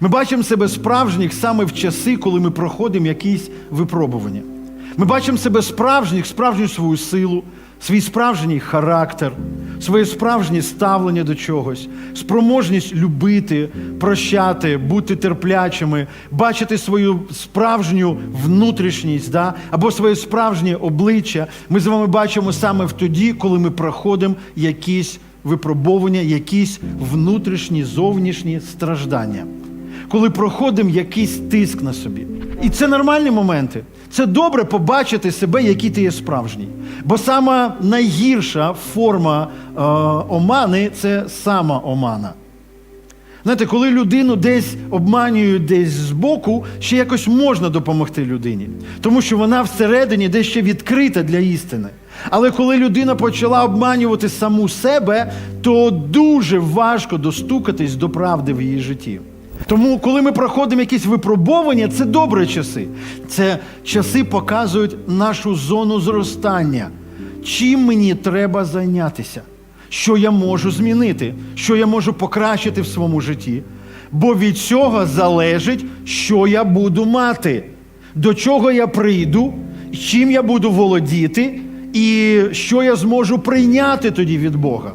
Ми бачимо себе справжніх саме в часи, коли ми проходимо якісь випробування. Ми бачимо себе справжніх, справжню свою силу, свій справжній характер, своє справжнє ставлення до чогось, спроможність любити, прощати, бути терплячими, бачити свою справжню внутрішність да? або своє справжнє обличчя. Ми з вами бачимо саме в тоді, коли ми проходимо якісь випробовування, якісь внутрішні, зовнішні страждання коли проходимо якийсь тиск на собі. І це нормальні моменти. Це добре побачити себе, який ти є справжній. Бо сама найгірша форма е, омани це сама омана. Знаєте, коли людину десь обманюють десь збоку, ще якось можна допомогти людині, тому що вона всередині десь ще відкрита для істини. Але коли людина почала обманювати саму себе, то дуже важко достукатись до правди в її житті. Тому, коли ми проходимо якісь випробування, це добрі часи. Це часи показують нашу зону зростання. Чим мені треба зайнятися? Що я можу змінити, що я можу покращити в своєму житті. Бо від цього залежить, що я буду мати, до чого я прийду, чим я буду володіти, і що я зможу прийняти тоді від Бога.